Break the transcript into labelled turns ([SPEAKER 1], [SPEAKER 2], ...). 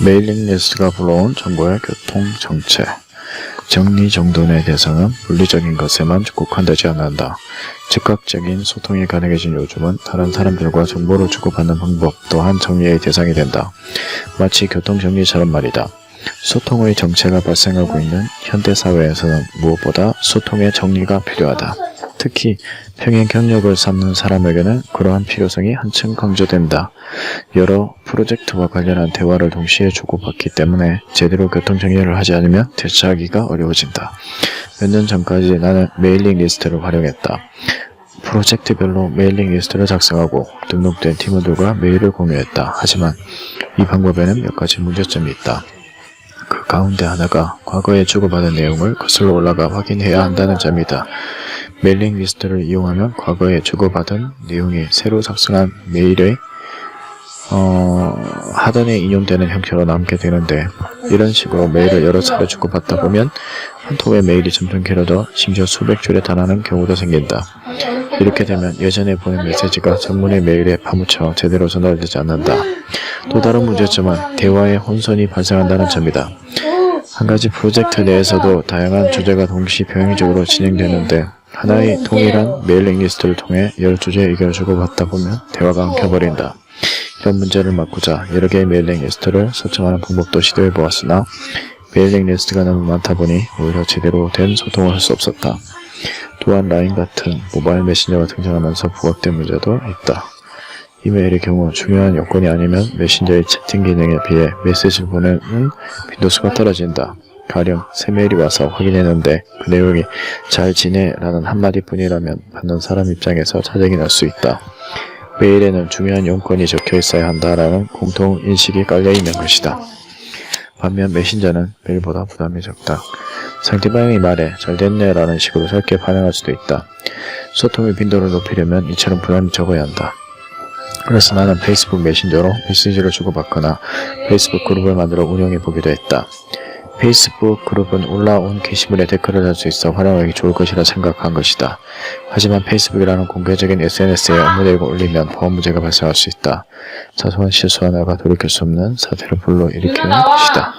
[SPEAKER 1] 메일링 리스트가 불러온 정부의 교통 정책. 정리정돈의 대상은 물리적인 것에만 국한되지 않는다. 즉각적인 소통이 가능해진 요즘은 다른 사람들과 정보를 주고받는 방법 또한 정리의 대상이 된다. 마치 교통정리처럼 말이다. 소통의 정체가 발생하고 있는 현대사회에서는 무엇보다 소통의 정리가 필요하다. 특히 평행 경력을 쌓는 사람에게는 그러한 필요성이 한층 강조된다. 여러 프로젝트와 관련한 대화를 동시에 주고받기 때문에 제대로 교통정리를 하지 않으면 대처하기가 어려워진다. 몇 년 전까지 나는 메일링 리스트를 활용했다. 프로젝트별로 메일링 리스트를 작성하고 등록된 팀원들과 메일을 공유했다. 하지만 이 방법에는 몇 가지 문제점이 있다. 그 가운데 하나가 과거에 주고받은 내용을 거슬러 올라가 확인해야 한다는 점이다. 메일링 리스트를 이용하면 과거에 주고받은 내용이 새로 작성한 메일의 어, 하단에 인용되는 형태로 남게 되는데 이런 식으로 메일을 여러 차례 주고받다 보면 한 통의 메일이 점점 길어져 심지어 수백 줄에 달하는 경우도 생긴다. 이렇게 되면 예전에 보낸 메시지가 전문의 메일에 파묻혀 제대로 전달되지 않는다. 또 다른 문제점은 대화에 혼선이 발생한다는 점이다. 한 가지 프로젝트 내에서도 다양한 주제가 동시 병행적으로 진행되는데 하나의 동일한 메일링 리스트를 통해 여러 주제의 의견을 주고받다 보면 대화가 엉켜버린다. 이런 문제를 막고자 여러 개의 메일링 리스트를 설정하는 방법도 시도해 보았으나 메일링 리스트가 너무 많다 보니 오히려 제대로 된 소통을 할 수 없었다. 또한 라인 같은 모바일 메신저가 등장하면서 부각된 문제도 있다. 이메일의 경우 중요한 요건이 아니면 메신저의 채팅 기능에 비해 메시지를 보내는 빈도수가 떨어진다. 가령 새 메일이 와서 확인했는데 그 내용이 잘 지내 라는 한마디 뿐이라면 받는 사람 입장에서 짜증이 날 수 있다. 메일에는 중요한 용건이 적혀 있어야 한다라는 공통 인식이 깔려 있는 것이다. 반면 메신저는 메일보다 부담이 적다. 상대방의 말에 잘 됐네 라는 식으로 짧게 반응할 수도 있다. 소통의 빈도를 높이려면 이처럼 부담이 적어야 한다. 그래서 나는 페이스북 메신저로 메시지를 주고받거나 페이스북 그룹을 만들어 운영해 보기도 했다. 페이스북 그룹은 올라온 게시물에 댓글을 달 수 있어 활용하기 좋을 것이라 생각한 것이다. 하지만 페이스북이라는 공개적인 SNS에 업무 내용을 올리면 보안 문제가 발생할 수 있다. 사소한 실수 하나가 돌이킬 수 없는 사태를 불러일으키는 것이다.